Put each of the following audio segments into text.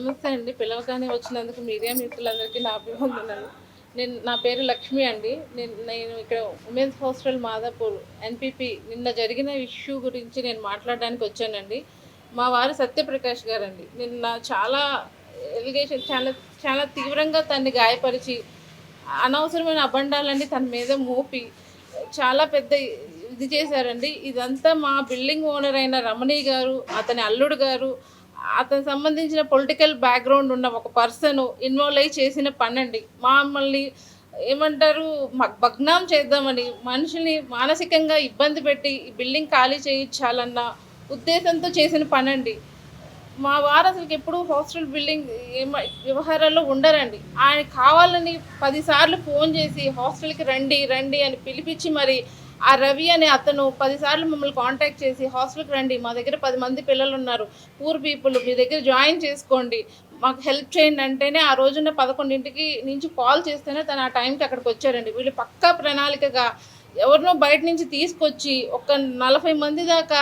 నమస్తే అండి. పిలవగానే వచ్చినందుకు మీడియా మిత్రులందరికీ నా అభివందనలు నేను నా పేరు లక్ష్మి అండి. నేను నేను ఇక్కడ ఉమెన్స్ హాస్టల్ మాదాపూర్ ఎన్పిపి. నిన్న జరిగిన ఇష్యూ గురించి నేను మాట్లాడడానికి వచ్చానండి. మా వారు సత్యప్రకాష్ గారు అండి నిన్న చాలా ఎలిగేషన్ చాలా చాలా తీవ్రంగా తన్ని గాయపరిచి అనవసరమైన అబండాలన్నీ తన మీద మోపి చాలా పెద్ద ఇది చేశారండి. ఇదంతా మా బిల్డింగ్ ఓనర్ అయిన రమణి గారు అతని అల్లుడు గారు అతను సంబంధించిన పొలిటికల్ బ్యాక్గ్రౌండ్ ఉన్న ఒక పర్సన్ ఇన్వాల్వ్ అయ్యి చేసిన పనండి. మమ్మల్ని ఏమంటారు మ- భగ్నం చేద్దామని మనుషుల్ని మానసికంగా ఇబ్బంది పెట్టి ఈ బిల్డింగ్ ఖాళీ చేయించాలన్న ఉద్దేశంతో చేసిన పనండి. మా వారు అసలు ఎప్పుడు హాస్టల్ బిల్డింగ్ ఏమై వ్యవహారాల్లో ఉండరండి. ఆయన కావాలని పదిసార్లు ఫోన్ చేసి హాస్టల్కి రండి రండి అని పిలిపించి మరి ఆ రవి అనే అతను పదిసార్లు మమ్మల్ని కాంటాక్ట్ చేసి హాస్టల్కి రండి మా దగ్గర పది మంది పిల్లలు ఉన్నారు పూర్ పీపుల్ మీ దగ్గర జాయిన్ చేసుకోండి మాకు హెల్ప్ చేయండి అంటేనే ఆ రోజున పదకొండింటికి నుంచి కాల్ చేస్తేనే తను ఆ టైంకి అక్కడికి వచ్చారండి. వీళ్ళు పక్కా ప్రణాళికగా ఎవరినో బయట నుంచి తీసుకొచ్చి ఒక నలభై మంది దాకా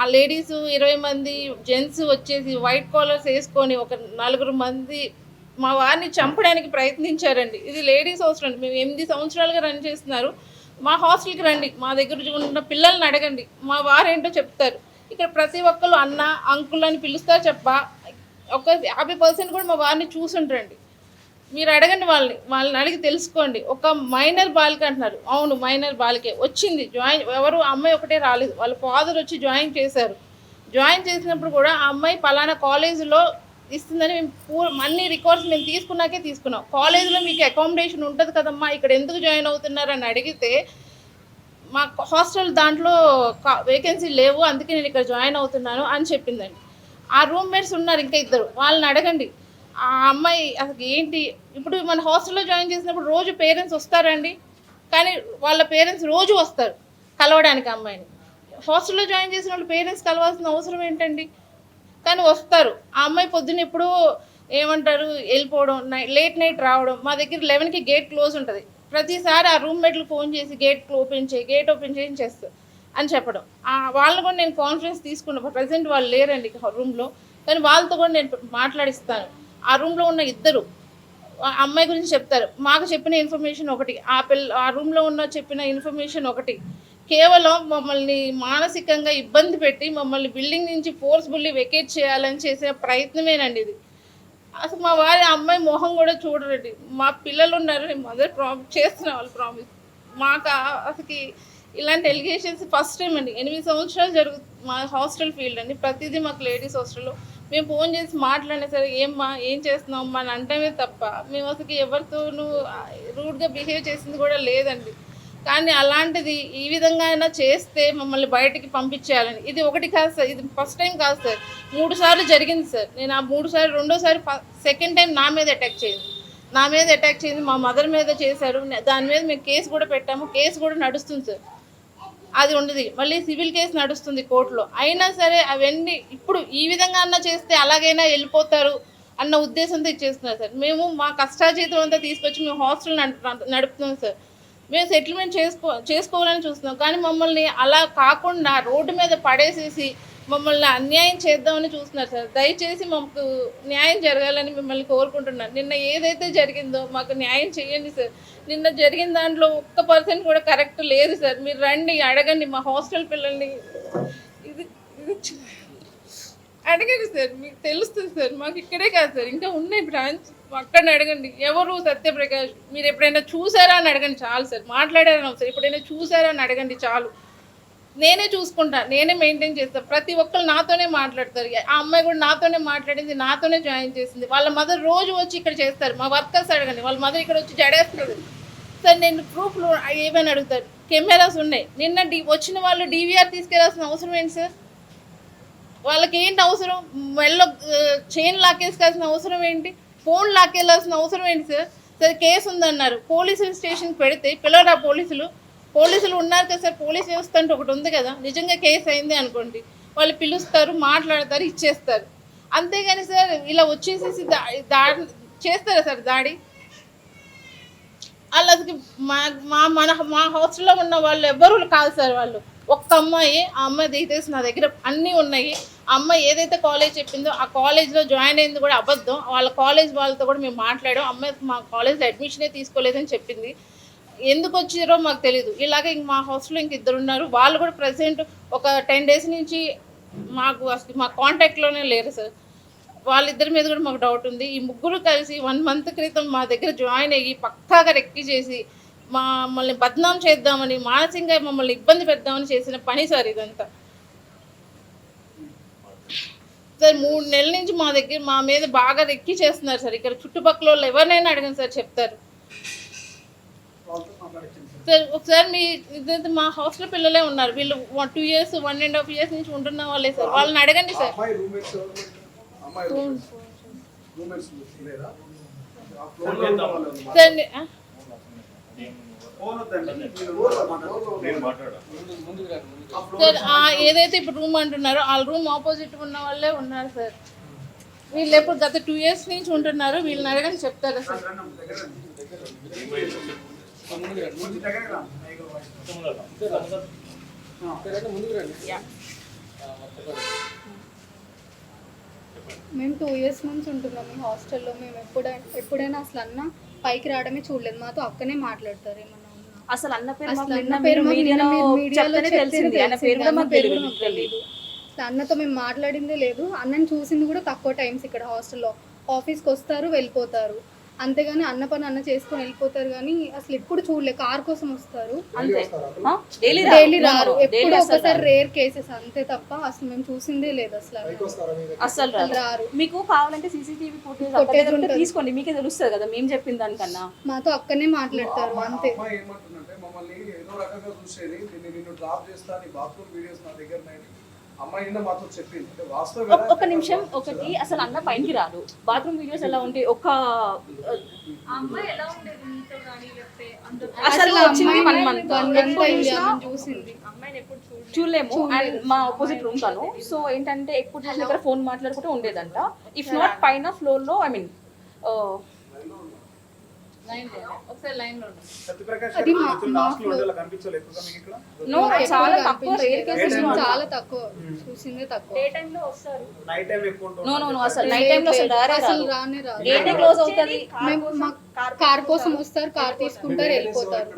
ఆ లేడీస్ ఇరవై మంది జెంట్స్ వచ్చేసి వైట్ కాలర్స్ వేసుకొని ఒక నలుగురు మంది మా వారిని చంపడానికి ప్రయత్నించారండి. ఇది లేడీస్ హాస్టల్ అండి. మేము ఎనిమిది సంవత్సరాలుగా రన్ చేస్తున్నారు. మా హాస్టల్కి రండి మా దగ్గర ఉన్న పిల్లల్ని అడగండి మా వారేంటో చెప్తారు. ఇక్కడ ప్రతి ఒక్కరు అన్న అంకుల్ అని పిలుస్తారు చెప్ప ఒక యాభై పర్సెంట్ కూడా మా వారిని చూసుంటారండి. మీరు అడగండి వాళ్ళని వాళ్ళని అడిగి తెలుసుకోండి. ఒక మైనర్ బాలిక అంటున్నారు. అవును మైనర్ బాలికే వచ్చింది జాయిన్ ఎవరు అమ్మాయి ఒకటే రాలేదు. వాళ్ళ ఫాదర్ వచ్చి జాయిన్ చేశారు. జాయిన్ చేసినప్పుడు కూడా ఆ అమ్మాయి పలానా కాలేజీలో ఇస్తుందని మేము పూ అన్ని రికార్డ్స్ మేము తీసుకున్నాకే తీసుకున్నాం. కాలేజీలో మీకు అకామిడేషన్ ఉంటుంది కదమ్మా ఇక్కడ ఎందుకు జాయిన్ అవుతున్నారని అడిగితే మా హాస్టల్ దాంట్లో వేకెన్సీ లేవు అందుకే నేను ఇక్కడ జాయిన్ అవుతున్నాను అని చెప్పిందండి. ఆ రూమ్మేట్స్ ఉన్నారు ఇంకా ఇద్దరు. వాళ్ళని అడగండి. ఆ అమ్మాయి అసలు ఏంటి? ఇప్పుడు మన హాస్టల్లో జాయిన్ చేసినప్పుడు రోజు పేరెంట్స్ వస్తారండి. కానీ వాళ్ళ పేరెంట్స్ రోజు వస్తారు కలవడానికి అమ్మాయిని. హాస్టల్లో జాయిన్ చేసిన వాళ్ళు పేరెంట్స్ కలవాల్సిన అవసరం ఏంటండి? కానీ వస్తారు. ఆ అమ్మాయి పొద్దున్న ఎప్పుడూ ఏమంటారు? వెళ్ళిపోవడం నైట్ లేట్ నైట్ రావడం మా దగ్గర లెవెన్కి గేట్ క్లోజ్ ఉంటుంది. ప్రతిసారి ఆ రూమ్మేట్లు ఫోన్ చేసి గేట్ ఓపెన్ చేయి గేట్ ఓపెన్ చేసి చేస్తారు అని చెప్పడం. వాళ్ళని కూడా నేను కాన్ఫరెన్స్ తీసుకున్నా ప్రజెంట్ వాళ్ళు లేరండి రూమ్లో కానీ వాళ్ళతో కూడా నేను మాట్లాడిస్తాను. ఆ రూమ్లో ఉన్న ఇద్దరు ఆ అమ్మాయి గురించి చెప్తారు. మాకు చెప్పిన ఇన్ఫర్మేషన్ ఒకటి ఆ పిల్ల ఆ రూమ్లో ఉన్న చెప్పిన ఇన్ఫర్మేషన్ ఒకటి. కేవలం మమ్మల్ని మానసికంగా ఇబ్బంది పెట్టి మమ్మల్ని బిల్డింగ్ నుంచి ఫోర్స్ఫుల్లీ వెకేట్ చేయాలని చేసిన ప్రయత్నమేనండి ఇది. అసలు మా వారి అమ్మాయి మొహం కూడా చూడరండి. మా పిల్లలు ఉన్నారు నేను మదర్ ప్రామిస్ చేస్తున్నా వాళ్ళు ప్రామిస్ మాకు అసలు అసలుకి ఇలాంటి ఎలిగేషన్స్ ఫస్ట్ టైం అండి. ఎనిమిది సంవత్సరాలు జరుగు మా హాస్టల్ ఫీల్డ్ అండి. ప్రతిదీ మాకు లేడీస్ హాస్టల్లో మేము ఫోన్ చేసి మాట్లాడినా సరే ఏమ్మా ఏం చేస్తున్నాం అమ్మా? అని అంటమే తప్ప మేము అసలు ఎవరితోనూ రూడ్గా బిహేవ్ చేసింది కూడా లేదండి. కానీ అలాంటిది ఈ విధంగా అయినా చేస్తే మమ్మల్ని బయటికి పంపించేయాలని. ఇది ఒకటి కాదు సార్ ఇది ఫస్ట్ టైం కాదు సార్. మూడు సార్లు జరిగింది సార్. నేను ఆ మూడు సార్లు రెండోసారి సెకండ్ టైం నా మీద అటాక్ చేయింది. నా మీద అటాక్ చేయింది మా మదర్ మీద చేశారు. దాని మీద మేము కేసు కూడా పెట్టాము. కేసు కూడా నడుస్తుంది సార్. అది ఉండదు. మళ్ళీ సివిల్ కేసు నడుస్తుంది కోర్టులో. అయినా సరే అవన్నీ ఇప్పుడు ఈ విధంగా అన్నా చేస్తే అలాగైనా వెళ్ళిపోతారు అన్న ఉద్దేశంతో ఇచ్చేస్తున్నారు సార్. మేము మా కష్టాజీతం అంతా తీసుకొచ్చి మేము హాస్టల్ నడుపుతున్నాం సార్. మేము సెటిల్మెంట్ చేసుకో చేసుకోవాలని చూస్తున్నాం. కానీ మమ్మల్ని అలా కాకుండా రోడ్డు మీద పడేసేసి మమ్మల్ని అన్యాయం చేద్దామని చూస్తున్నారు సార్. దయచేసి మాకు న్యాయం జరగాలని మిమ్మల్ని కోరుకుంటున్నాను. నిన్న ఏదైతే జరిగిందో మాకు న్యాయం చేయండి సార్. నిన్న జరిగిన దాంట్లో ఒక్క పర్సెంట్ కూడా కరెక్ట్ లేదు సార్. మీరు రండి అడగండి మా హాస్టల్ పిల్లల్ని ఇది ఇది అడగండి సార్. మీకు తెలుస్తుంది సార్. మాకు ఇక్కడే కాదు సార్. ఇంకా ఉన్నాయి బ్రాంచ్. అక్కడిని అడగండి. ఎవరు సత్యప్రకాష్? మీరు ఎప్పుడైనా చూసారా అని అడగండి చాలు సార్. మాట్లాడారని సార్ ఎప్పుడైనా చూసారా అని అడగండి చాలు. నేనే చూసుకుంటా. నేనే మెయింటైన్ చేస్తాను ప్రతి ఒక్కరు నాతోనే మాట్లాడతారు. ఆ అమ్మాయి కూడా నాతోనే మాట్లాడింది. నాతోనే జాయిన్ చేసింది. వాళ్ళ మదర్ రోజు వచ్చి ఇక్కడ చేస్తారు. మా వర్కర్స్ అడగండి. వాళ్ళ మదర్ ఇక్కడ వచ్చి జడేస్తుంది సార్ నేను ప్రూఫ్లు ఏమైనా అడుగుతారు? కెమెరాస్ ఉన్నాయి. నిన్న డి వచ్చిన వాళ్ళు డీవీఆర్ తీసుకెళ్ళాల్సిన అవసరం ఏంటి సార్? వాళ్ళకి ఏంటి అవసరం? మెల్ల చైన్ లాకేసుకోవాల్సిన అవసరం ఏంటి? ఫోన్ లాక్కెళ్ళాల్సిన అవసరం ఏంటి సార్? సార్ కేసు ఉందన్నారు. పోలీసులు స్టేషన్కి పెడితే పిల్లరా పోలీసులు పోలీసులు ఉన్నారు కదా సార్ పోలీస్ వ్యవస్థ అంటే ఒకటి ఉంది కదా నిజంగా కేసు అయింది అనుకోండి వాళ్ళు పిలుస్తారు మాట్లాడతారు ఇచ్చేస్తారు. అంతేగాని సార్ ఇలా వచ్చేసేసి దా దాడి చేస్తారా సార్ దాడి? వాళ్ళకి మా మా మన మా హాస్టల్లో ఉన్న వాళ్ళు ఎవ్వరు కాదు సార్ వాళ్ళు. ఒక్క అమ్మాయి ఆ అమ్మాయి దిగితేసి నా దగ్గర అన్నీ ఉన్నాయి. ఆ అమ్మాయి ఏదైతే కాలేజ్ చెప్పిందో ఆ కాలేజ్లో జాయిన్ అయింది కూడా అబద్ధం. వాళ్ళ కాలేజ్ వాళ్ళతో కూడా మేము మాట్లాడాం. అమ్మాయి మా కాలేజ్లో అడ్మిషనే తీసుకోలేదని చెప్పింది. ఎందుకు వచ్చారో మాకు తెలియదు ఇలాగే ఇంక మా హాస్టల్లో ఇంక ఇద్దరు ఉన్నారు. వాళ్ళు కూడా ప్రజెంట్ ఒక టెన్ డేస్ నుంచి మాకు అసలు మా కాంటాక్ట్లోనే లేరు సార్. వాళ్ళిద్దరి మీద కూడా మాకు డౌట్ ఉంది. ఈ ముగ్గురు కలిసి వన్ మంత్ క్రితం మా దగ్గర జాయిన్ అయ్యి పక్కాగా రెక్కి చేసి మమ్మల్ని బద్నాం చేద్దామని మానసికంగా మమ్మల్ని ఇబ్బంది పెడదామని చేసిన పని సార్ ఇదంతా. సార్ మూడు నెలల నుంచి మా దగ్గర మా మీద బాగా రెక్కి చేస్తున్నారు సార్. ఇక్కడ చుట్టుపక్కల వాళ్ళు ఎవరినైనా అడగండి సార్ చెప్తారు. సార్ ఒకసారి మీ ఇదైతే మా హాస్టల్ పిల్లలే ఉన్నారు. వీళ్ళు two years one and half years నుంచి ఉంటున్న వాళ్ళే సార్. వాళ్ళని అడగండి సార్. సార్ సార్ ఆ ఏదైతే ఇప్పుడు రూమ్ అంటున్నారో ఆ రూమ్ ఆపోజిట్ ఉన్న వాళ్ళే ఉన్నారు సార్. వీళ్ళు ఎప్పుడు గత టూ ఇయర్స్ నుంచి ఉంటున్నారు వీళ్ళని అడగని చెప్తారా సార్. మేము టూ ఇయర్స్ నుంచి ఉంటున్నాం ఈ హాస్టల్లో మేము ఎప్పుడైనా ఎప్పుడైనా అసలు అన్న పైకి రావడమే చూడలేదు. మాతో అక్కనే మాట్లాడతారు ఏమన్నా అసలు అన్న పేరు అసలు అన్న పేరు మాకు మీడియాలో నిన్న మీరు మీడియాలో చెప్తేనే చెప్తేనే తెలిసింది. ఆయన పేరు కూడా అన్న మాకు పేరు తెలియదు. literally. అసలు అన్నతో మేము మాట్లాడిందే లేదు. అన్నని చూసింది కూడా తక్కువ టైమ్స్ ఇక్కడ హాస్టల్లో. ఆఫీస్కి వస్తారు వెళ్ళిపోతారు. అంతేగాని అన్న పని అన్న చేసుకొని వెళ్ళిపోతారు కానీ అసలు ఎప్పుడు చూడలే కార్ కోసం వస్తారు. అంతే. డైలీ డైలీ రారు. ఎప్పుడు ఒకసారి రారు. కేసెస్ అంతే తప్ప అసలు మేము చూసిందే లేదు అసలు అసలు రారు. మీకు కావాలంటే సీసీటీవీ ఫుటేజ్. తీసుకోండి. మీకే తెలుస్తుంది కదా మేము చెప్పిన దానికన్నా. మాతో అక్కనే మాట్లాడతారు అంతే. మమ్మల్ని ఏదో రకంగా చూసేది నిన్ను డ్రాప్ చేస్తా నీ బాత్రూమ్ వీడియోస్ నా దగ్గర ఉన్నాయి అమ్మాయి నిన్న మాతో చెప్పింది. అంటే వాస్తవం ఒక్- ఒక నిమిషం ఒకటి అసలు అన్న పైకి రాదు. బాత్రూమ్ వీడియోస్ ఎలా ఉంటాయి ఒక అసలు వచ్చింది వన్ మంత్ చూడలేము. అండ్ మా ఆపోజిట్ రూమ్ తను. సో ఏంటంటే ఎక్కువ చూసిన దగ్గర ఫోన్ మాట్లాడుకుంటూ ఉండేదంట. ఇఫ్ నాట్ పైన ఫ్లోర్లో ఐ మీన్ ఇక్కడ? నో చాలా తక్కువ రేర్ కేసెస్ కనిపించలేదు. చాలా తక్కువ చూసిందే తక్కువ. నైట్ టైం ఎక్కువ ఉంటుంది నో నో నో అసలు నైట్ టైం లో అసలు రారే అసలు రాదు. రానే రాదు. గేటే క్లోజ్ అవుతుంది? మేము మాకు కార్ కోసం వస్తారు కార్ తీసుకుంటారు వెళ్ళిపోతారు.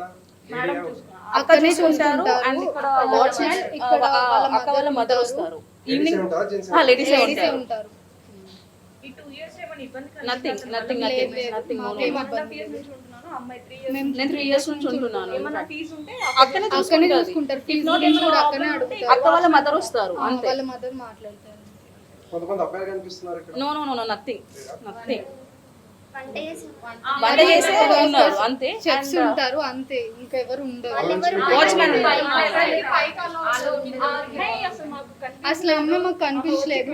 ఇక్కడ? అక్కడ అక్కడనే చూసుకుంటారు. అండ్ ఇక్కడ వాచ్మెన్ ఇక్కడ అక్క వాళ్ళ మదర్ ఉంటారు. వస్తారు ఈవినింగ్ లేడీసే ఉంటారు? Nothing nothing nothing. నథింగ్ నేను త్రీ ఇయర్స్ నుంచి ఉంటున్నాను. అక్కనే అక్కనే చూసుకుంటారు. అక్క వాళ్ళ మదర్ వస్తారు అంతే. No no no nothing nothing వంట చేసి వంట చేసే ఉన్నారు అంతే. చెప్స్ ఉంటారు అంతే. ఇంకా ఎవరు ఉండరు. వాచ్మెన్ అసలు అమ్మ మాకు కనిపించలేదు.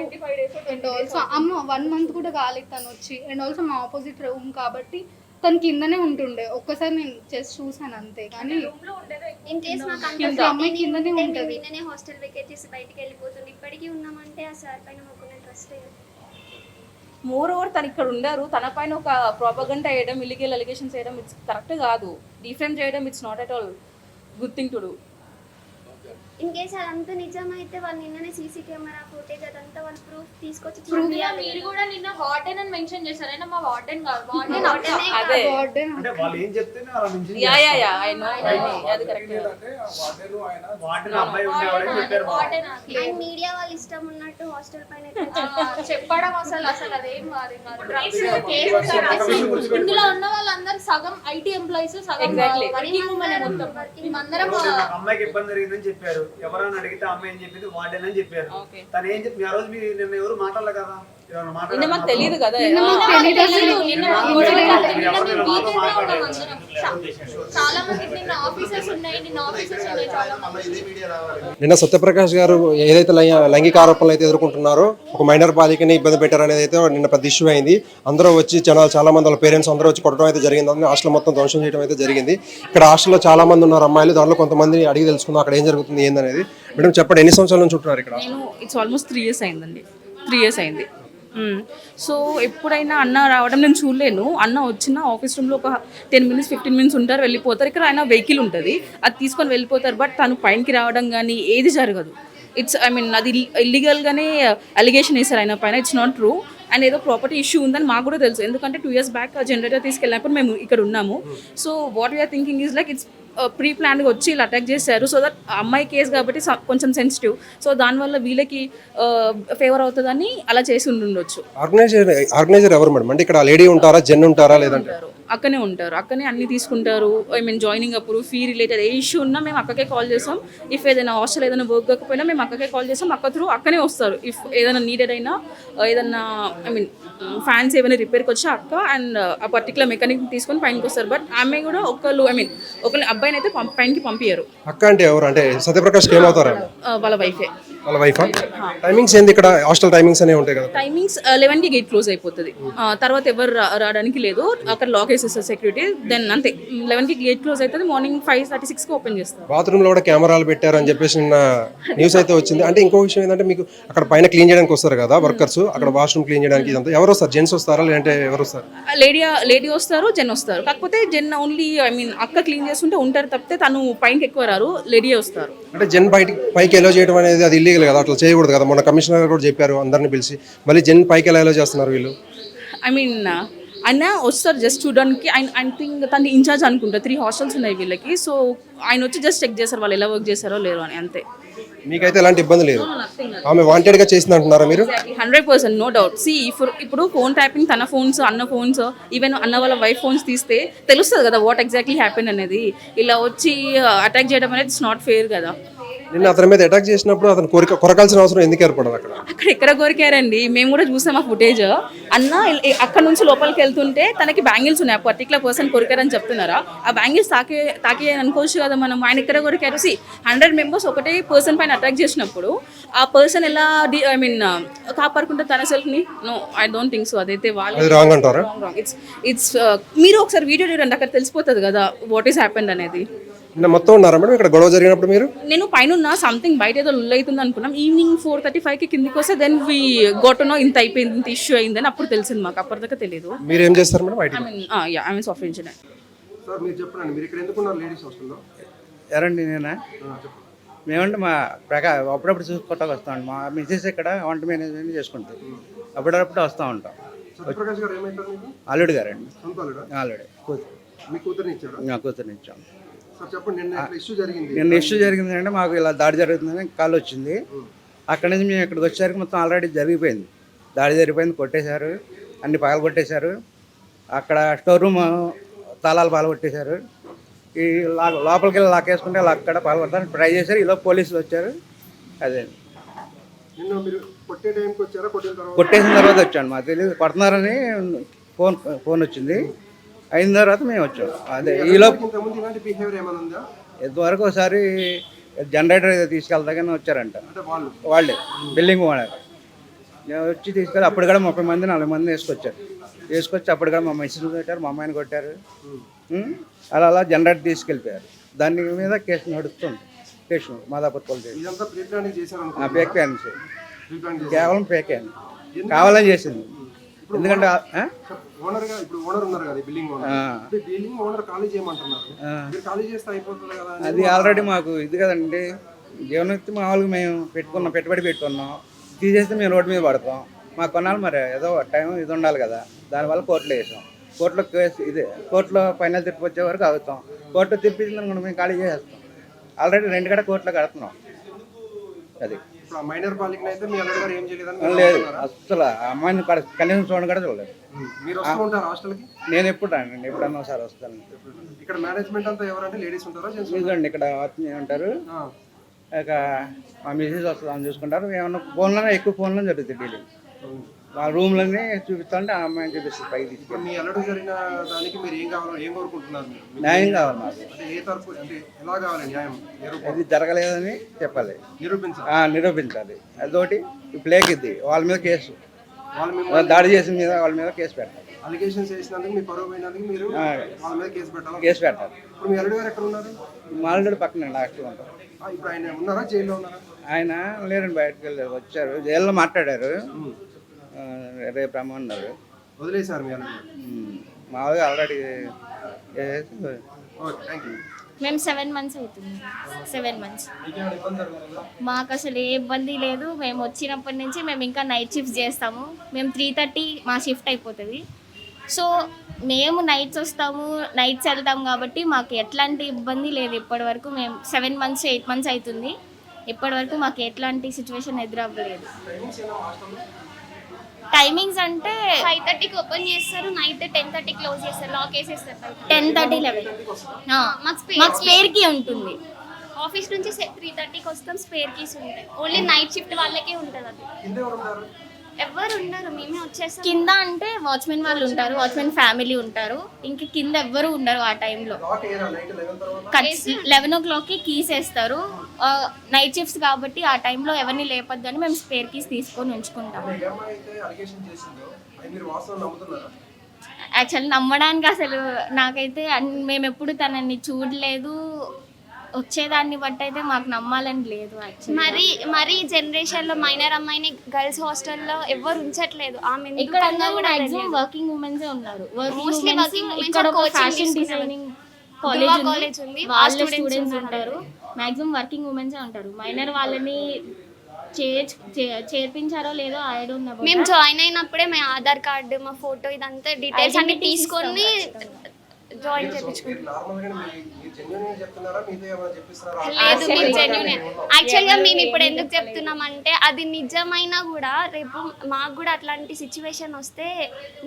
అండ్ ఆల్సో అమ్మ వన్ మంత్ కూడా కాలేదు తను వచ్చి. అండ్ ఆల్సో మా ఆపోజిట్ రూమ్ కాబట్టి తను కిందనే ఉంటుండే. ఒక్కసారి నేను చెస్ చూసాను అంతే. కానీ ఇన్ కేస్ మాకు అమ్మాయి కిందనే ఉంటే ఉంటది. హాస్టల్ వెకేట్ చేసి బయటికి వెళ్ళిపోతుంది ఇప్పటికీ ఉన్నామంటే ఆ సార్ పైన మాకున్న ట్రస్ట్ మోర్ ఓవర్ తను ఇక్కడ ఉండరు. తన పైన ఒక ప్రాపగంట వేయడం ఇల్లీగల్ అలిగేషన్స్ వేయడం ఇట్స్ కరెక్ట్ కాదు. డిఫరెంట్ చేయడం it's not at all good thing to do in case అదంతా నిజమైతే వాళ్ళు నిన్ననే సీసీ కెమెరా ఫుటేజ్ అదంతా వాళ్ళు ప్రూఫ్ తీసుకొచ్చి చూపియాలి మీరు కూడా నిన్న వార్డెన్ అని మెన్షన్ చేశారు. అయినా మా వార్డెన్ కాదు. వార్డెన్ అదే. వార్డెన్ అంటే వాళ్ళు ఏం చెప్తేనే అలా నుంచి yeah yeah yeah I know అది కరెక్ట్ ఏంటంటే వార్డెను ఆయన వార్డెన్ అబ్బాయి ఉండేవాడని చెప్పారు. వార్డెన్ అండ్ మీడియా వాళ్ళు ఇష్టం ఉన్నట్టు హాస్టల్ పైన చెప్పడం అసలు అసలు అదేం గుర్తుపెట్టుకోండి. ఇందులో ఉన్న వాళ్ళందరూ సగం ఐటీ ఎంప్లాయీస్ సగం. వర్కింగ్ ఉమెన్ మొత్తం. మేమందరం రోజు అమ్మాయికి ఇబ్బంది జరిగిందని చెప్పారు. ఎవరైనా అడిగితే అమ్మాయి ఏం చెప్పింది వార్డెన్ అని చెప్పారు. తను ఏం చెప్పి ఆ రోజు మీరు నిన్న ఎవరు మాట్లాడలే కదా నిన్న మాకు తెలియదు కదా. సత్యప్రకాష్ గారు ఏదైతే లై- లైంగిక ఆరోపణలు అయితే ఎదుర్కొంటున్నారో ఒక మైనర్ బాలికని ఇబ్బంది పెట్టారనేది అయితే నిన్న పెద్ద ఇష్యూ అయింది. అందరూ వచ్చి చాలా చాలా మంది వాళ్ళ పేరెంట్స్ అందరూ వచ్చి కొట్టడం అయితే జరిగింది. అందులో హాస్టల్ మొత్తం ధ్వంసం చేయడం అయితే జరిగింది. ఇక్కడ హాస్టల్లో చాలా మంది ఉన్నారు అమ్మాయిలు. దాంట్లో కొంతమంది అడిగి తెలుసుకుందాం అక్కడ ఏం జరుగుతుంది ఏందనేది. మేడం చెప్పండి. ఎన్ని సంవత్సరాల నుంచి ఉంటున్నారు ఇక్కడ నేను ఇట్స్ ఆల్మోస్ట్ త్రీ ఇయర్స్ అయిందండి. త్రీ ఇయర్స్ అయింది. సో ఎప్పుడైనా అన్న రావడం నేను చూడలేను. అన్న వచ్చిన ఆఫీస్ రూమ్లో ఒక టెన్ మినిట్స్ ఫిఫ్టీన్ మినిట్స్ ఉంటారు వెళ్ళిపోతారు. ఇక్కడ ఆయన వెహికల్ ఉంటుంది. అది తీసుకొని వెళ్ళిపోతారు. బట్ తను పైనకి రావడం కానీ ఏది జరగదు. ఇట్స్ ఐ మీన్ అది ఇల్లీగల్గానే అలిగేషన్ వేశారు ఆయన పైన. ఇట్స్ నాట్ ట్రూ అండ్ ఏదో ప్రాపర్టీ ఇష్యూ ఉందని మాకు కూడా తెలుసు. ఎందుకంటే టూ ఇయర్స్ బ్యాక్ జనరేటర్ తీసుకెళ్ళినప్పుడు మేము ఇక్కడ ఉన్నాము. So what we are thinking is like it's pre ప్లాన్గా వచ్చి ఇలా అటాక్ చేశారు. సో దట్ అమ్మాయి కేసు కాబట్టి కొంచెం సెన్సిటివ్ సో దానివల్ల వీళ్ళకి ఫేవర్ అవుతుందని అలా చేసి ఉండొచ్చు ఆర్గనైజర్ ఆర్గనైజర్ ఎవరు మేడం? అంటే ఇక్కడ లేడీ ఉంటారా జెన్ ఉంటారా లేదంటే? ఉంటారు. అక్కనే ఉంటారు. అక్కనే అన్ని తీసుకుంటారు. ఐ మీన్ జాయినింగ్ అప్పుడు ఫీ రిలేటెడ్ ఏ ఇష్యూ ఉన్నా మేము అక్కకే కాల్ చేస్తాం. ఇఫ్ ఏదైనా హాస్టల్ ఏదైనా వర్క్ కాకపోయినా మేము అక్కకే కాల్ చేస్తాం. అక్క త్రూ అక్కనే వస్తారు. ఇఫ్ ఏదైనా నీడెడ్ అయినా ఏదైనా ఐ మీన్ ఫ్యాన్స్ ఏమైనా రిపేర్కి వచ్చి అక్క అండ్ ఆ పర్టికులర్ మెకానిక్ తీసుకొని పైనకి వస్తారు. బట్ ఆమె కూడా ఒకళ్ళు ఐ మీన్ ఒకళ్ళు అబ్బాయిని అయితే పైనకి పంపించారు అక్క అంటే ఎవరు? అంటే సత్యప్రకాష్కి ఏమవుతారా వాళ్ళ వైఫే వాళ్ళ వైఫా టైమింగ్స్ ఏంది? ఇక్కడ హాస్టల్ టైమింగ్స్ అనేవి ఉంటాయి కదా. టైమింగ్స్ లెవెన్కి గేట్ క్లోజ్ అయిపోతుంది. ఆ, తర్వాత ఎవరు రావడానికి లేదు. అక్కడ లాక్ వేసేస్తారు సెక్యూరిటీ దెన్ అంతే. లెవెన్కి గేట్ క్లోజ్ అవుతుంది మార్నింగ్ ఫైవ్ థర్టీ సిక్స్కి ఓపెన్ చేస్తారు. బాత్రూమ్లో కూడా కెమెరాలు పెట్టారు అని చెప్పేసి నిన్న న్యూస్ అయితే వచ్చింది. అంటే ఇంకో విషయం ఏంటంటే మీకు అక్కడ పైన క్లీన్ చేయడానికి వస్తారు కదా వర్కర్స్ అక్కడ వాష్రూమ్ క్లీన్ చేయడానికి ఇదంతా. ఎవరు వస్తారు? జెంట్స్ వస్తారా? లేదంటే ఎవరు వస్తారు? లేడీ లేడీ వస్తారు జెన్ వస్తారు. కాకపోతే జెన్ ఓన్లీ ఐ మీన్ అక్క క్లీన్ చేస్తుంటే ఉంటారు తప్పితే తను పైనకి ఎక్కువ రారు లేడీ వస్తారు. అంటే జెన్ బయట పైకి ఎలో చేయడం అనేది అది ఇల్లీగల్ కదా అట్లా చేయకూడదు కదా. మొన్న కమిషనర్ గారు కూడా చెప్పారు అందరిని పిలిచి. మళ్ళీ జెన్ పైకి ఎలా ఎలో చేస్తున్నారు వీళ్ళు? ఐ మీన్ ఆయన వస్తారు జస్ట్ చూడడానికి. ఆయన ఐ థింక్ తన ఇన్ఛార్జ్ అనుకుంటా. త్రీ హాస్టల్స్ ఉన్నాయి వీళ్ళకి. సో ఆయన వచ్చి జస్ట్ చెక్ చేస్తారు వాళ్ళు ఎలా వర్క్ చేస్తారో లేరో అని అంతే. మీకైతే ఎలాంటి ఇబ్బంది లేదు. ఆమె వాంటెడ్గా చేసింది అంటున్నారా మీరు? Hundred percent no doubt see ఇప్పుడు ఇప్పుడు ఫోన్ ట్యాపింగ్ తన ఫోన్స్ అన్న ఫోన్స్ ఈవెన్ అన్న వాళ్ళ వైఫ్ ఫోన్స్ తీస్తే తెలుస్తుంది కదా వాట్ ఎగ్జాక్ట్లీ హ్యాపెన్ అనేది. ఇలా వచ్చి అటాక్ చేయడం అనేది ఇట్స్ నాట్ ఫెయిర్ కదా. నిన్న అతని మీద అటాక్ చేసినప్పుడు అతను కోరిక కొరకాల్సిన అవసరం ఎందుకు ఏర్పడదు అక్కడ? అక్కడ ఎక్కడ కొరికారండి? మేము కూడా చూసాం ఆ ఫుటేజ్ అన్న అక్కడ నుంచి లోపలికి వెళ్తుంటే తనకి బ్యాంగిల్స్ ఉన్నాయి. ఆ పర్టికులర్ పర్సన్ కొరికారని చెప్తున్నారా? ఆ బ్యాంగిల్స్ తాకే తాకే అనుకోవచ్చు కదా మనం. ఆయన ఎక్కడ కొరికారు? సి హండ్రెడ్ మెంబర్స్ ఒకటే పర్సన్ పైన అటాక్ చేసినప్పుడు ఆ పర్సన్ ఎలా ఐ మీన్ కాపాడుకుంటే తన సెల్ఫ్ని no? I don't think so అదైతే వాళ్ళు రాంగ్ అంటారా? ఇట్స్ ఇట్స్ మీరు ఒకసారి వీడియో చూడండి. అక్కడ తెలిసిపోతుంది కదా వాట్ ఈస్ హ్యాపెండ్ అనేది. నిన్న మొత్తం ఉన్నారా మేడం? ఇక్కడ గొడవ జరిగినప్పుడు మీరు? నేను పైన సంథింగ్ బయట ఏదో లుల్ అవుతుంది అనుకున్నాం ఈవినింగ్ ఫోర్ థర్టీ ఫైవ్కి కిందికి వస్తే దెన్ వీ గోటనో ఇంత అయిపోయింది ఇంత ఇష్యూ అయిందని అప్పుడు తెలిసింది మాకు. అప్పటిదాకా తెలియదు. మీరు ఏం చేస్తారు మేడం బయట I mean yeah I mean software engineer sir మీరు చెప్పండి. మీరు ఇక్కడ ఎందుకు ఉన్నారు లేడీస్ హాస్టల్లో? ఎరండి నేనా? మేమంటే మా ప్రకా అప్పుడప్పుడు చూసుకుంటా వస్తాం మా మిసెస్ ఇక్కడ వంట మేనేజ్మెంట్ చేసుకుంటాం అప్పుడప్పుడు వస్తూ ఉంటాం. సత్యప్రకాష్ గారు ఏమైతారు మీకు? అల్లుడు గారండి. కూతురు ఇచ్చాడు? నా కూతురుని ఇచ్చాం. నిన్న ఇష్యూ జరిగింది. జరిగిందంటే మాకు ఇలా దాడి జరుగుతుందని కాల్ వచ్చింది. అక్కడి నుంచి మేము ఇక్కడికి వచ్చేసరికి మొత్తం ఆల్రెడీ జరిగిపోయింది. దాడి జరిగిపోయింది కొట్టేశారు అన్ని పగలు కొట్టేశారు. అక్కడ స్టోర్ రూమ్ తాళాలు పాలు కొట్టేశారు. ఈ లా- లోపలికి వెళ్ళి లాక్కేసుకుంటే అలా అక్కడ పాలు కొడతారు ట్రై చేశారు. ఈలో పోలీసులు వచ్చారు. అదే. కొట్టేసిన తర్వాత వచ్చాను. మాకు తెలియదు. కొడుతున్నారని ఫోన్ ఫోన్ వచ్చింది. అయిన తర్వాత మేము వచ్చాం. అదే ఈలో ఇంతకుముందు ఇలాంటి బిహేవియర్ ఏమైనా ఉందా? ఇంతవరకు ఒకసారి జనరేటర్ ఏదో తీసుకెళ్తాకని వచ్చారంట. వాళ్ళు. వాళ్ళే బిల్డింగ్ నేను వచ్చి తీసుకెళ్ళి అప్పుడు కూడా ముప్పై మంది నలభై మంది వేసుకొచ్చారు. వేసుకొచ్చి అప్పుడు కూడా మా మెసేజ్ కొట్టారు మా అమ్మాయిని కొట్టారు? అలా అలా జనరేటర్ తీసుకెళ్ళిపోయారు. దాని మీద కేసు నడుస్తుంది. కేసు మాదాపూర్ పోలీస్ ప్లాన్ కేవలం అని కావాలని చేసింది. ఎందుకంటే? ఓనర్గా ఇప్పుడు ఓనర్ ఉన్నారు కదా బిల్డింగ్ ఓనర్. అంటే బిల్డింగ్ ఓనర్ ఖాళీ చేయమంటున్నారు. మీరు ఖాళీ చేస్తే అయిపోతుంది కదా. అది ఆల్రెడీ మాకు ఇది కదండి. జీవనోక్తి మామూలుగా మేము పెట్టుకున్నాం పెట్టుబడి పెట్టుకున్నాం. తీసేస్తే మేము రోడ్డు మీద పడతాం. మాకు కొన్నాళ్ళు మరి ఏదో టైం ఇది ఉండాలి కదా. దానివల్ల కోర్టులో వేసాం. కోర్టులో కేసు ఇదే కోర్టులో ఫైనల్ తిప్పి వచ్చే వరకు ఆగుతాం. కోర్టులో తిప్పించింది అనుకోండి మేము ఖాళీ చేసేస్తాం. ఆల్రెడీ రెండు కడ కోర్టులో కడుతున్నాం. అది. ఇప్పుడు ఆ మైనర్ అయితే మీ అల్లుడు గారు ఏం చేయలేదని లేదు? అసలు అమ్మాయిని కడ- కనీసం చూడండి కూడా చూడలేదు. మీరు వస్తూ ఉంటారు హాస్టల్కి? నేను ఎప్పుడు రానండి ఎప్పుడన్నా ఒకసారి వస్తాను. ఇక్కడ మేనేజ్మెంట్ అంతా ఎవరంటే లేడీస్ ఉంటారా జెంట్స్ ఇదిగోండి ఇక్కడ ఉంటారు. ఇక మా మిసెస్ వస్తుంది చూసుకుంటారు. ఏమన్నా ఫోన్లోనే ఎక్కువ ఫోన్లో జరుగుతుంది డీలింగ్ మా రూమ్లోనే చూపిస్తుంటే ఆ అమ్మాయిని చూపిస్తుంది పైకి తీసుకెళ్ళి మీ అల్లుడు జరిగిన దానికి మీరు ఏం కావాలో ఏం కోరుకుంటున్నారు మీరు? న్యాయం కావాలి మాకు. అంటే ఏ తరపు అంటే ఎలా కావాలి న్యాయం? ఏ రూపం? అది జరగలేదని చెప్పాలి. నిరూపించాలి. ఆ, నిరూపించాలి. అదొకటి. ప్లేక్ ఇది. వాళ్ళ మీద కేసు. వాళ్ళ మీద వాళ్ళ దాడి చేసిన మీద వాళ్ళ మీద కేసు పెట్టాలి. అలిగేషన్స్ చేసినందుకు మీ పరువు పోయినందుకు మీరు ఆ. వాళ్ళ మీద కేసు పెట్టాలి. కేసు పెట్టాలి. ఇప్పుడు మీ అల్లుడు గారు ఎక్కడ ఉన్నారు? మాల్గడ పక్కన హాస్టల్ ఉంటాం ఆ, ఇప్పుడు ఆయన ఉన్నారా? జైల్లో ఉన్నారా? ఆయన లేరండి బయటకు వెళ్ళారు. వచ్చారు. జైల్లో మాట్లాడారు. ఆ, రేపు రమ్మన్నారు వదిలేశారు మీరు మామూలుగా ఆల్రెడీ మేము సెవెన్ మంత్స్ అవుతుంది. Seven months. మాకు అసలు ఏ ఇబ్బంది లేదు. మేము వచ్చినప్పటి నుంచి మేము ఇంకా నైట్ షిఫ్ట్ చేస్తాము. మేము త్రీ థర్టీ మా షిఫ్ట్ అయిపోతుంది. సో మేము నైట్స్ వస్తాము నైట్స్ వెళ్తాం కాబట్టి మాకు ఎట్లాంటి ఇబ్బంది లేదు. ఇప్పటి వరకు మేము సెవెన్ మంత్స్ ఎయిట్ మంత్స్ అవుతుంది. ఇప్పటి వరకు మాకు ఎట్లాంటి సిచ్యువేషన్ ఎదురవ్వలేదు. టైమింగ్స్ అంటే ఫైవ్ థర్టీకి ఓపెన్ చేస్తారు నైట్ టెన్ థర్టీ క్లోజ్ చేస్తారు లాక్ వేసేస్తారు టెన్ థర్టీ లెవెన్. మాకు మాకు స్పేర్కి ఉంటుంది. ఆఫీస్ నుంచి త్రీ థర్టీకి వస్తాం స్పేర్ కీస్ ఉంటాయి. ఓన్లీ నైట్ షిఫ్ట్ వాళ్ళకే ఉంటుంది అది ఎవరు ఉండరు మేమే వచ్చేస్తాం కింద అంటే వాచ్మెన్ వాళ్ళు ఉంటారు వాచ్మెన్ ఫ్యామిలీ ఉంటారు. ఇంక కింద ఎవ్వరు ఉండరు ఆ టైంలో. లెవెన్ ఓ క్లాక్కి కీస్ వేస్తారు. నైట్ షిఫ్ట్స్ కాబట్టి ఆ టైంలో ఎవరిని లేపొద్దని మేము స్పేర్ కీస్ తీసుకొని ఉంచుకుంటాం. యాక్చువల్లీ నమ్మడానికి అసలు నాకైతే అన్- మేము ఎప్పుడు తనని చూడలేదు. వచ్చేదాన్ని బట్టి అయితే మాకు నమ్మాలని లేదు మరి మరి జనరేషన్లో మైనర్ అమ్మాయిని గర్ల్స్ హాస్టల్లో ఎవరు ఉంచట్లేదు. ఆమె ఇక్కడ కూడా మాక్సిమం. వర్కింగ్ ఉమెన్స్ ఉన్నారు. వర్కింగ్ working women ఇక్కడ ఒక ఫ్యాషన్. డిజైనింగ్ కాలేజ్ ఉంది. వాళ్ళ స్టూడెంట్స్ ఉంటారు. మాక్సిమం వర్కింగ్ ఉమెన్స్ ఉంటారు. మైనర్ వాళ్ళని చేర్పించారో లేదో ఐ డోంట్ నో మేము జాయిన్ అయినప్పుడే మా ఆధార్ కార్డు మా ఫోటో ఇదంతా డీటెయిల్స్ అన్ని తీసుకొని జాయిన్ యాక్చువల్గా మేము ఇప్పుడు ఎందుకు చెప్తున్నాం అంటే అది నిజమైనా కూడా రేపు మాకు కూడా అట్లాంటి సిచ్యువేషన్ వస్తే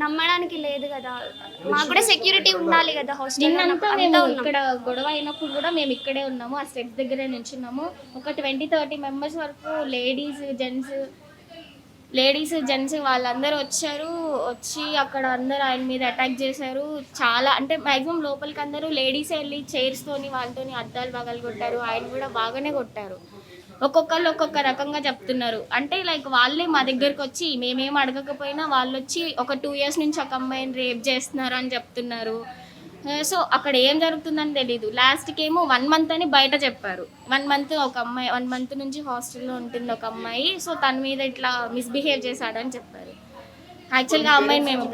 నమ్మడానికి లేదు కదా. మాకు కూడా సెక్యూరిటీ ఉండాలి కదా హాస్టల్ నిన్నంతా మేము ఇక్కడ గొడవ అయినప్పుడు కూడా మేము ఇక్కడే ఉన్నాము ఆ స్టెప్స్ దగ్గరే నిల్చున్నాము ఒక ట్వంటీ థర్టీ మెంబర్స్ వరకు లేడీస్ జెంట్స్ లేడీస్ జెంట్స్ వాళ్ళందరూ వచ్చారు. వచ్చి అక్కడ అందరూ ఆయన మీద అటాక్ చేశారు. చాలా అంటే మాక్సిమం లోపలికి అందరూ లేడీస్ వెళ్ళి చైర్స్తోని వాళ్ళతోని అద్దాలు పగలు కొట్టారు. ఆయన కూడా బాగానే కొట్టారు. ఒక్కొక్కళ్ళు ఒక్కొక్క రకంగా చెప్తున్నారు. అంటే లైక్ వాళ్ళే మా దగ్గరకు వచ్చి మేమేం అడగకపోయినా వాళ్ళు వచ్చి ఒక టూ ఇయర్స్ నుంచి ఒక అమ్మాయిని రేప్ చేస్తున్నారు అని చెప్తున్నారు. సో అక్కడ ఏం జరుగుతుందని తెలీదు. లాస్ట్కి ఏమో వన్ మంత్ అని బయట చెప్పారు. వన్ మంత్ ఒక అమ్మాయి వన్ మంత్ నుంచి హాస్టల్లో ఉంటుంది ఒక అమ్మాయి. సో తన మీద ఇట్లా మిస్బిహేవ్ చేశాడని చెప్పారు. యాక్చువల్గా ఆ అమ్మాయిని మేము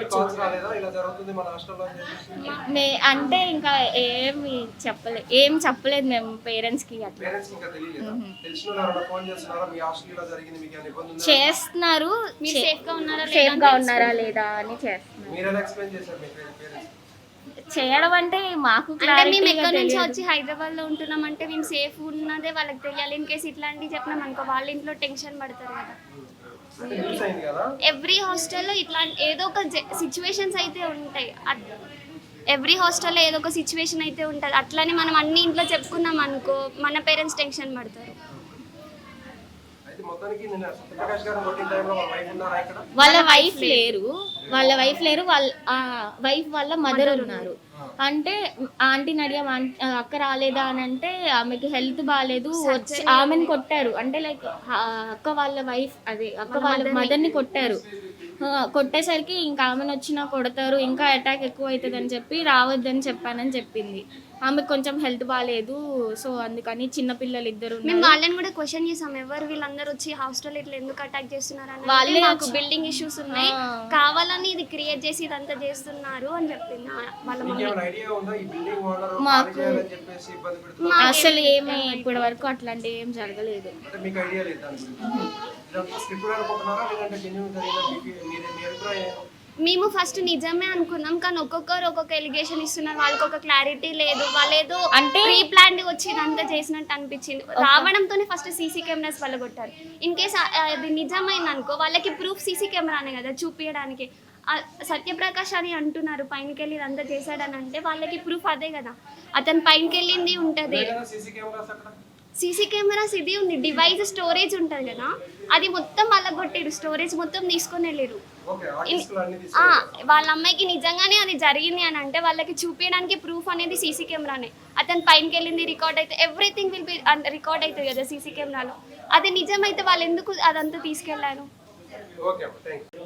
మే అంటే ఇంకా ఏమి చెప్పలే ఏం చెప్పలేదు మేము పేరెంట్స్కి అట్లా. చేస్తున్నారా? మీ హాస్టల్ ఇలా జరిగింది మీకు ఏమైనా ఇబ్బంది ఉందా చేస్తున్నారు. మీరు సేఫ్గా ఉన్నారా లేదా సేఫ్గా ఉన్నారా లేదా అని చేస్తున్నారు. చేయడం అంటే మాకు అంటే మేము ఎక్కడి నుంచి. వచ్చి హైదరాబాద్లో ఉంటున్నాం అంటే మేము సేఫ్ ఉన్నదే వాళ్ళకి తెలియాలి. ఇన్ కేసు ఇట్లాంటివి చెప్పినాం అనుకో వాళ్ళ ఇంట్లో టెన్షన్ పడతారు కదా. ఎవ్రీ హాస్టల్లో ఇట్లాంటి ఏదో ఒక సిచ్యువేషన్స్ అయితే ఉంటాయి. ఎవ్రీ హాస్టల్లో ఏదో ఒక సిచ్యువేషన్ అయితే ఉంటుంది. అట్లని మనం అన్ని ఇంట్లో చెప్పుకున్నాం అనుకో మన పేరెంట్స్ టెన్షన్ పడతారు అయితే మొత్తానికి నిన్న సత్యప్రకాష్ గారు కొట్టిన టైంలో వాళ్ళ వైఫ్ ఉన్నారా ఇక్కడ? వాళ్ళ వైఫ్ లేరు. వాళ్ళ వైఫ్ లేరు. వాళ్ళ వైఫ్ వాళ్ళ మదర్ ఉన్నారు. అంటే ఆంటీని అడిగాం "ఆంటీ- ఆ, అక్క రాలేదా అని అంటే ఆమెకి హెల్త్ బాగాలేదు వచ్చి ఆమెను కొట్టారు. అంటే లైక్ అక్క వాళ్ళ వైఫ్ అదే అక్క వాళ్ళ మదర్ని కొట్టారు. కొట్టేసరికి ఇంకా ఆమెను వచ్చినా కొడతారు. ఇంకా అటాక్ ఎక్కువ అవుతుంది అని చెప్పి రావద్దని చెప్పానని చెప్పింది. ఆమెకు కొంచెం హెల్త్ బాగాలేదు సో అందుకని చిన్నపిల్లలు ఇద్దరు మేము వాళ్ళని కూడా క్వశ్చన్ చేసాం ఎవరు వీళ్ళందరూ వచ్చి హాస్టల్ ఇట్లా ఎందుకు అటాక్ చేస్తున్నారు అని వాళ్ళే మాకు బిల్డింగ్ ఇష్యూస్ ఉన్నాయి. కావాలని ఇది క్రియేట్ చేసి ఇదంతా చేస్తున్నారు అని చెప్పింది వాళ్ళ మీకు మమ్మీ. ఏమైనా ఐడియా ఉందా? ఈ బిల్డింగ్ ఓనర్ మాకు- చేయాలని చెప్పేసి ఇబ్బంది పెడుతున్నారు. అసలు ఏమి ఇప్పటి వరకు అట్లాంటివి ఏం జరగలేదు. అంటే మీకు ఐడియా మేము ఫస్ట్ నిజమే అనుకున్నాం కానీ ఒక్కొక్కరు ఒక్కొక్క ఎలిగేషన్ ఇస్తున్నారు వాళ్ళకి ఒక క్లారిటీ లేదు వాళ్ళేదో అంటే- ప్రీ ప్లాన్ వచ్చి ఇదంతా చేసినట్టు అనిపించింది. రావడంతోనే ఫస్ట్ సీసీ కెమెరాస్ వల్ల కొట్టారు ఇన్ కేస్ అది నిజమైంది అనుకో వాళ్ళకి ప్రూఫ్ సీసీ కెమెరానే కదా చూపించడానికి సత్యప్రకాష్ అని అంటున్నారు పైనకి వెళ్ళి ఇదంతా చేశాడని అంటే వాళ్ళకి ప్రూఫ్ అదే కదా. అతను పైనకి వెళ్ళింది ఉంటుంది లేదా సీసీ కెమెరాస్ అక్కడ? సీసీ కెమెరాస్ ఇది ఉంది డివైస్ స్టోరేజ్ ఉంటుంది కదా. అది మొత్తం వాళ్ళ కొట్టిరు స్టోరేజ్ మొత్తం తీసుకొని వెళ్ళిరు. వాళ్ళ అమ్మాయికి నిజంగానే అది జరిగింది అని అంటే వాళ్ళకి చూపించడానికి ప్రూఫ్ అనేది సీసీ కెమెరానే అతను పైనకి వెళ్ళింది రికార్డ్ అయితే ఎవ్రీథింగ్ విల్ బి రికార్డ్ అవుతుంది కదా సీసీ కెమెరాలో అది నిజమైతే వాళ్ళు ఎందుకు అదంతా తీసుకెళ్ళారు?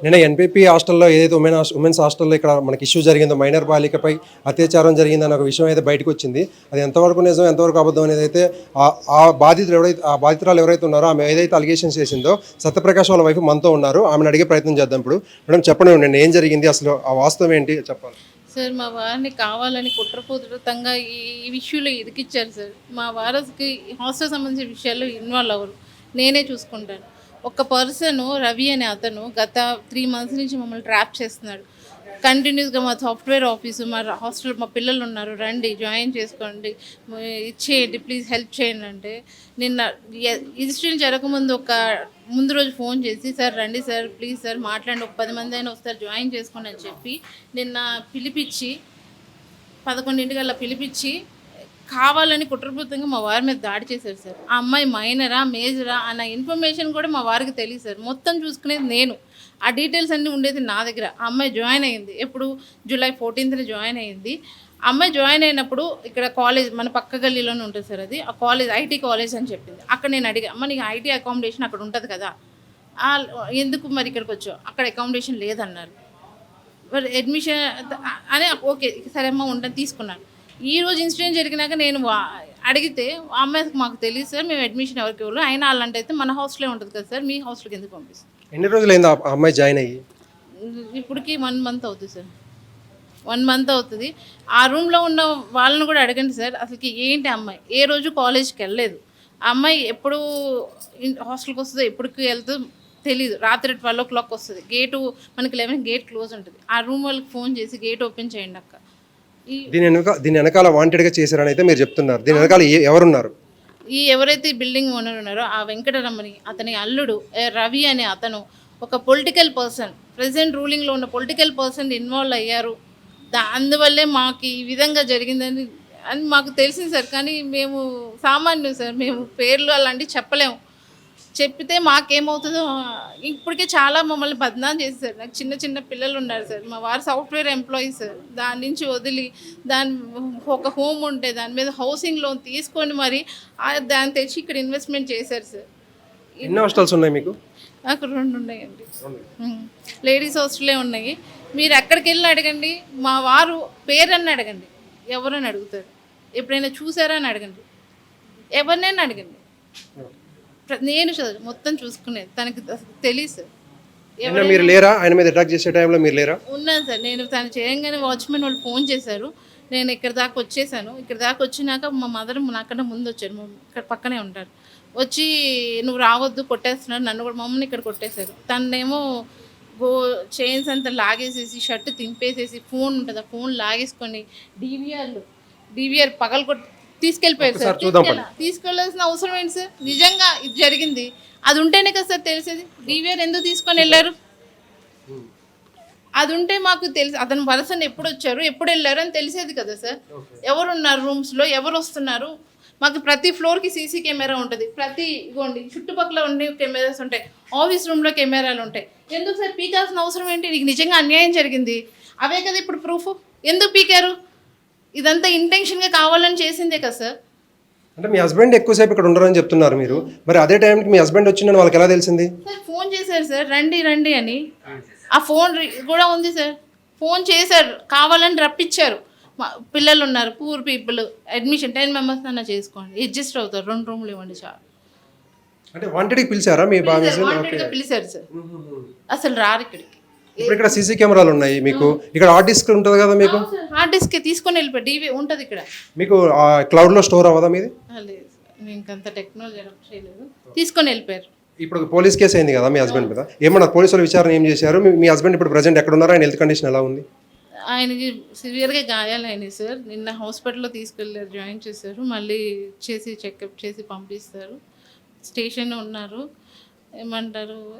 నిన్న ఎన్పీపీ హాస్టల్లో ఏదైతే ఉమెన్ ఉమెన్స్ హాస్టల్లో ఇక్కడ మనకి ఇష్యూ జరిగిందో మైనర్ బాలికపై అత్యాచారం జరిగిందన్న ఒక విషయం అయితే బయటకు వచ్చింది. అది ఎంతవరకు నిజం ఎంతవరకు అబద్ధం అనేది అయితే ఆ- బాధితులు ఎవరైతే ఆ బాధితురాలు ఎవరైతే ఉన్నారో ఆమె ఏదైతే అలిగేషన్స్ చేసిందో సత్యప్రకాష్ వాళ్ళ వైపు మనతో ఉన్నారు. ఆమెను అడిగే ప్రయత్నం చేద్దాం ఇప్పుడు. మేడం చెప్పండి నిన్న ఏం జరిగింది? అసలు ఆ వాస్తవం ఏంటి? చెప్పాలి. సార్ మా వారిని కావాలని కుట్రపూరితంగా ఈ ఈ విషయంలో ఇరికిచ్చారు సార్. మా వారసుకి హాస్టల్ సంబంధించిన విషయాల్లో ఇన్వాల్వ్ అవ్వరు. నేనే చూసుకుంటాను. ఒక పర్సన్ రవి అనే అతను గత త్రీ మంత్స్ నుంచి మమ్మల్ని ట్రాప్ చేస్తున్నాడు. కంటిన్యూస్గా మా సాఫ్ట్వేర్ ఆఫీసు మా హాస్టల్ మా పిల్లలు ఉన్నారు. రండి జాయిన్ చేసుకోండి. ఇచ్చేయండి ప్లీజ్ హెల్ప్ చేయండి అంటే నిన్న ఇన్సిడెంట్ జరగకముందు ఒక ముందు రోజు ఫోన్ చేసి సార్ రండి సార్ ప్లీజ్ సార్ మాట్లాడండి. ఒక పది మంది అయినా వస్తారు జాయిన్ చేసుకోండి అని చెప్పి నిన్న పిలిపించి పదకొండింటికల్లా పిలిపించి కావాలని కుట్రపూరితంగా మా వారి మీద దాడి చేశారు సార్. ఆ అమ్మాయి మైనరా మేజరా అన్న ఇన్ఫర్మేషన్ కూడా మా వారికి తెలియదు సార్. మొత్తం చూసుకునేది నేను. ఆ డీటెయిల్స్ అన్నీ ఉండేది నా దగ్గర. ఆ అమ్మాయి జాయిన్ అయ్యింది ఎప్పుడు? జూలై ఫోర్టీన్త్న జాయిన్ అయ్యింది అమ్మాయి జాయిన్ అయినప్పుడు ఇక్కడ కాలేజ్ మన పక్క గల్లీలోనే ఉంటుంది సార్ అది. ఆ కాలేజ్ ఐటీ కాలేజ్ అని చెప్పింది. అక్కడ నేను అడిగా అమ్మ నీకు ఐటీ అకామిడేషన్ అక్కడ ఉంటుంది కదా. ఎందుకు మరి ఇక్కడికి వచ్చావు? అక్కడ అకామిడేషన్ లేదన్నారు. మరి అడ్మిషన్ అని ఓకే సరే అమ్మ ఉండని తీసుకున్నాను. ఈ రోజు ఇన్సిడెంట్ జరిగినాక నేను వా- అడిగితే ఆ అమ్మాయికి మాకు తెలియదు సార్ మేము అడ్మిషన్ ఎవరికి ఇవ్వలేదు. అయినా అలాంటి అయితే మన హాస్టలే ఉంటుంది కదా సార్ మీ హాస్టల్కి ఎందుకు పంపిస్తాం. ఎన్ని రోజులైంది ఆ ఆ అమ్మాయి జాయిన్ అయ్యి? ఇప్పటికి వన్ మంత్ అవుతుంది సార్. వన్ మంత్ అవుతుంది. ఆ రూమ్లో ఉన్న వాళ్ళని కూడా అడగండి సార్ అసలుకి ఏంటి అమ్మాయి? ఏ రోజు కాలేజ్కి వెళ్ళలేదు. అమ్మాయి ఎప్పుడు హాస్టల్కి వస్తుందో ఎప్పటికి వెళ్తుందో తెలియదు రాత్రి ట్వెల్వ్ ఓ క్లాక్ వస్తుంది. గేటు మనకి లెవెన్ గేట్ క్లోజ్ ఉంటుంది. ఆ రూమ్ వాళ్ళకి ఫోన్ చేసి గేట్ ఓపెన్ చేయండి అక్క. దీని వెనక దీని వెనకాల వాంటెడ్గా చేశారని అయితే మీరు చెప్తున్నారు. దీని వెనకాల ఏ- ఎవరున్నారు? ఈ ఎవరైతే ఈ బిల్డింగ్ ఓనర్ ఉన్నారో ఆ వెంకటరమణి అతని అల్లుడు ఏ రవి అనే అతను ఒక పొలిటికల్ పర్సన్ ప్రెసెంట్ రూలింగ్లో ఉన్న పొలిటికల్ పర్సన్ ఇన్వాల్వ్ అయ్యారు. దా అందువల్లే మాకు ఈ విధంగా జరిగిందని అని మాకు తెలిసింది సార్. కానీ మేము సామాన్యం సార్ మేము పేర్లు అలాంటివి చెప్పలేము. చెప్పితే మాకేమవుతుందో ఇప్పటికే చాలా మమ్మల్ని బదనాం చేశారు. నాకు చిన్న చిన్న పిల్లలు ఉన్నారు సార్. మా వారు సాఫ్ట్వేర్ ఎంప్లాయీ సార్. దాని నుంచి వదిలి దాని ఒక హోమ్ ఉంటే దాని మీద హౌసింగ్ లోన్ తీసుకొని మరి దాన్ని తెచ్చి ఇక్కడ ఇన్వెస్ట్మెంట్ చేశారు సార్. ఎన్ని హాస్టల్స్ ఉన్నాయి మీకు? నాకు రెండు ఉన్నాయండి. లేడీస్ హాస్టలే ఉన్నాయి. మీరు ఎక్కడికి వెళ్ళి అడగండి. మా వారు పేరని అడగండి. ఎవరని అడుగుతారు? ఎప్పుడైనా చూసారా అని అడగండి. ఎవరినైనా అడగండి. నేను చదువు మొత్తం చూసుకునేది. తనకి నిన్న మీరు లేరా? ఆయన మీద అటాక్ చేసే టైంలో మీరు లేరా? ఉన్నాను సార్. నేను తను చేయంగానే వాచ్మెన్ వాళ్ళు ఫోన్ చేశారు. నేను ఇక్కడ దాకా వచ్చేసాను. ఇక్కడ దాకా వచ్చినాక మా మదర్ నాకన్నా ముందు వచ్చారు. మా ఇక్కడ పక్కనే ఉంటారు. వచ్చి నువ్వు రావద్దు కొట్టేస్తున్నారు. నన్ను కూడా మమ్మల్ని ఇక్కడ కొట్టేశారు. తనేమో గో చైన్స్ అంతా లాగేసేసి షర్ట్ తింపేసేసి ఫోన్ ఉంటుంది ఆ ఫోన్ లాగేసుకొని డీవీఆర్లు డీవీఆర్ పగలు కొట్టి తీసుకెళ్ళిపోయారు సార్. తీసుకెళ్ళాల్సిన అవసరం ఏంటి సార్? నిజంగా ఇది జరిగింది. అది ఉంటేనే కదా సార్ తెలిసేది. డీవీఆర్ ఎందుకు తీసుకొని వెళ్ళారు? అది ఉంటే మాకు తెలుసు. అతను పర్సన్ ఎప్పుడు వచ్చారు ఎప్పుడు వెళ్ళారు అని తెలిసేది కదా సార్. ఎవరు ఉన్నారు రూమ్స్లో ఎవరు వస్తున్నారు? మాకు ప్రతి ఫ్లోర్కి సీసీ కెమెరా ఉంటుంది. ప్రతి ఇగోండి చుట్టుపక్కల ఉండే కెమెరాస్ ఉంటాయి. ఆఫీస్ రూమ్లో కెమెరాలు ఉంటాయి. ఎందుకు సార్ పీకాల్సిన అవసరం ఏంటి? నీకు నిజంగా అన్యాయం జరిగింది. అవే కదా ఇప్పుడు ప్రూఫ్ ఎందుకు పీకారు? ఇదంతా ఇంటెన్షన్గా కావాలని చేసిందే కదా సార్? అంటే మీ హస్బెండ్ ఎక్కువసేపు ఇక్కడ ఉండరని చెప్తున్నారు మీరు. మరి అదే టైంకి మీ హస్బెండ్ వచ్చిందని వాళ్ళకి ఎలా తెలిసింది? సార్ ఫోన్ చేశారు సార్. రండి రండి అని. ఆ ఫోన్ రి- కూడా ఉంది సార్. ఫోన్ చేశారు. కావాలని రప్పించారు. పిల్లలు ఉన్నారు. Poor people. Admission ten members అన్న చేసుకోండి. అడ్జస్ట్ అవుతారు. రెండు రూమ్లు ఇవ్వండి చాలు. అంటే వాంటెడ్కి పిలిచారా మీ బాగా? పిలిచారు, సార్. అసలు రారు ఇక్కడికి ఇప్పుడు ఇక్కడ సీసీ కెమెరాలు ఉన్నాయి మీకు. ఇక్కడ హార్డ్ డిస్క్ ఉంటుంది కదా మీకు? హార్డ్ డిస్క్ తీసుకొని వెళ్ళిపోయి డీవీ ఉంటుంది ఇక్కడ. మీకు క్లౌడ్లో స్టోర్ అవ్వదా మీది? లేదు ఇంకంత టెక్నాలజీ చేయలేదు. తీసుకొని వెళ్ళిపోయారు. ఇప్పుడు పోలీస్ కేసు అయింది కదా మీ హస్బెండ్ మీద. ఏమన్నా పోలీసులు విచారణ ఏం చేశారు? మీ- మీ హస్బెండ్ ఇప్పుడు ప్రజెంట్ ఎక్కడ ఉన్నారు ఆయన హెల్త్ కండిషన్ ఎలా ఉంది? ఆయనకి సివియర్గా గాయాలైనాయి సార్ నిన్న హాస్పిటల్లో తీసుకెళ్ళారు జాయిన్ చేశారు. మళ్ళీ చేసి చెకప్ చేసి పంపిస్తారు. స్టేషన్ ఉన్నారు. ఏమంటారు?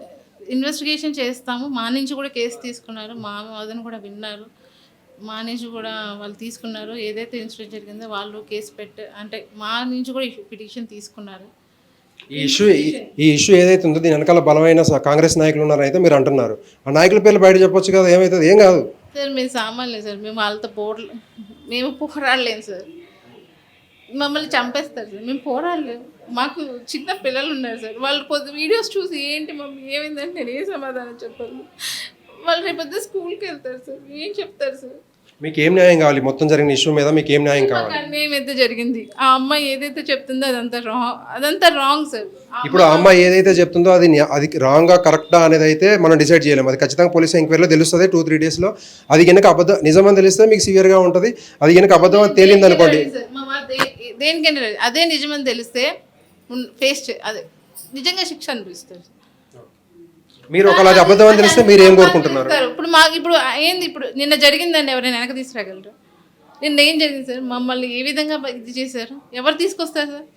ఇన్వెస్టిగేషన్ చేస్తాము. మా నుంచి కూడా కేసు తీసుకున్నారు. మా అదను కూడా విన్నారు. మా నుంచి కూడా వాళ్ళు తీసుకున్నారు. ఏదైతే ఇన్సిడెంట్ జరిగిందో వాళ్ళు కేసు పెట్ట అంటే మా నుంచి కూడా పిటిషన్ తీసుకున్నారు. ఈ ఇష్యూ ఈ ఇష్యూ ఏదైతే ఉందో దీని వెనకాల బలమైన కాంగ్రెస్ నాయకులు ఉన్నారని అయితే మీరు అంటున్నారు. ఆ నాయకుల పేర్లు బయట చెప్పొచ్చు కదా ఏమవుతుంది ఏం కాదు. సార్ మేము సామాన్లే సార్. మేము వాళ్ళతో పోర మేము పోరాడలేము సార్. మమ్మల్ని చంపేస్తారు సార్. మేము పోరాడలేము మాకు చిన్న పిల్లలు ఉన్నారు సార్. వాళ్ళు కొద్ది వీడియోస్ చూసి ఏంటి మమ్మీ ఏమైందంటే నేను ఏ సమాధానం చెప్పాలి? వాళ్ళు రేపొద్దు స్కూల్కి వెళ్తారు సార్. ఏం చెప్తారు సార్? మీకు ఏం న్యాయం కావాలి? మొత్తం జరిగిన ఇష్యూ మీద మీకు ఏం న్యాయం కావాలి? అన్యాయం అయితే జరిగింది. ఆ అమ్మాయి ఏదైతే చెప్తుందో అదంతా రాంగ్ అదంతా రాంగ్ సార్. ఇప్పుడు ఆ అమ్మాయి ఏదైతే చెప్తుందో అది న్యా- అది రాంగా కరెక్టా అనేది అయితే మనం డిసైడ్ చేయలేము. అది ఖచ్చితంగా పోలీస్ ఎంక్వైరీలో తెలుస్తుంది టూ త్రీ డేస్లో అది కనుక అబద్ధం నిజమని తెలిస్తే మీకు సివియర్గా ఉంటుంది. అది కనుక అబద్ధం అని తేలింది అనుకోండి సార్, మా వారు దే- దేనికైనా రెడీ. అదే నిజమని తెలిస్తే ఫేస్ అదే నిజంగా శిక్ష అనిపిస్తారు మీరు అది అబద్ధం అని తెలిస్తే మీరు ఏం కోరుకుంటున్నారు? సార్ ఇప్పుడు మాకు ఇప్పుడు ఏంది ఇప్పుడు నిన్న జరిగిందండి ఎవరైనా వెనక తీసుకురాగలరు? నిన్న ఏం జరిగింది సార్? మమ్మల్ని ఏ విధంగా ఇది చేశారు? ఎవరు తీసుకొస్తారు సార్?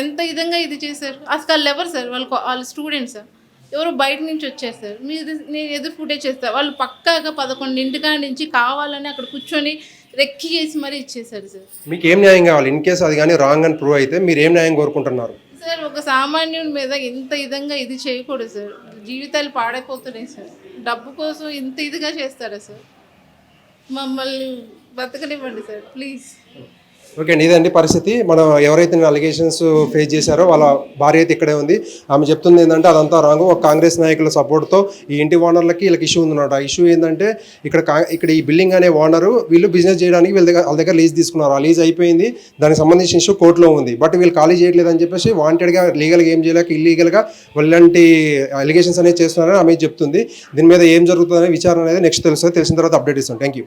ఎంత విధంగా ఇది చేశారు? అసలు వాళ్ళు ఎవరు సార్? వాళ్ళు వాళ్ళు స్టూడెంట్స్ సార్ ఎవరు బయట నుంచి వచ్చారు సార్? మీరు నేను ఎదురు ఫుటేజ్ చేస్తారు. వాళ్ళు పక్కాగా పదకొండింటికా నుంచి కావాలని అక్కడ కూర్చొని రెక్కి చేసి మరీ ఇచ్చేసారు సార్. మీకు ఏం న్యాయం కావాలి? ఇన్ కేసు అది కానీ రాంగ్ అని ప్రూవ్ అయితే మీరు ఏం న్యాయం కోరుకుంటున్నారు? సార్ ఒక సామాన్యుడి మీద ఇంత విధంగా ఇది చేయకూడదు సార్. జీవితాలు పాడైపోతున్నాయి సార్. డబ్బు కోసం ఇంత ఇదిగా చేస్తారా సార్? మమ్మల్ని బతకనివ్వండి సార్ ప్లీజ్. ఓకే అండి ఇదండి పరిస్థితి. మనం ఎవరైతే అలిగేషన్స్ ఫేస్ చేశారో వాళ్ళ భార్య అయితే ఇక్కడే ఉంది. ఆమె చెప్తుంది ఏంటంటే అదంతా రాంగ్ ఒక కాంగ్రెస్ నాయకుల సపోర్ట్తో ఈ ఇంటి ఓనర్లకి వీళ్ళకి ఇష్యూ ఉందన్నమాట. ఆ ఇష్యూ ఏంటంటే ఇక్కడ కా ఇక్కడ ఈ బిల్డింగ్ అనే ఓనరు వీళ్ళు బిజినెస్ చేయడానికి వీళ్ళ దగ్గర వాళ్ళ దగ్గర లీజ్ తీసుకున్నారు. ఆ లీజ్ అయిపోయింది. దానికి సంబంధించిన ఇష్యూ కోర్టులో ఉంది. బట్ వీళ్ళు ఖాళీ చేయట్లేదు అని చెప్పేసి వాంటెడ్గా లీగల్గా ఏం చేయలేక ఇల్లీగల్గా వాళ్ళంటి అలిగేషన్స్ అనేది చేస్తున్నారని ఆమె చెప్తుంది. దీని మీద ఏం జరుగుతుందనే విచారణ అనేది నెక్స్ట్ తెలుస్తుంది. తెలిసిన తర్వాత అప్డేట్ ఇస్తాం. Thank you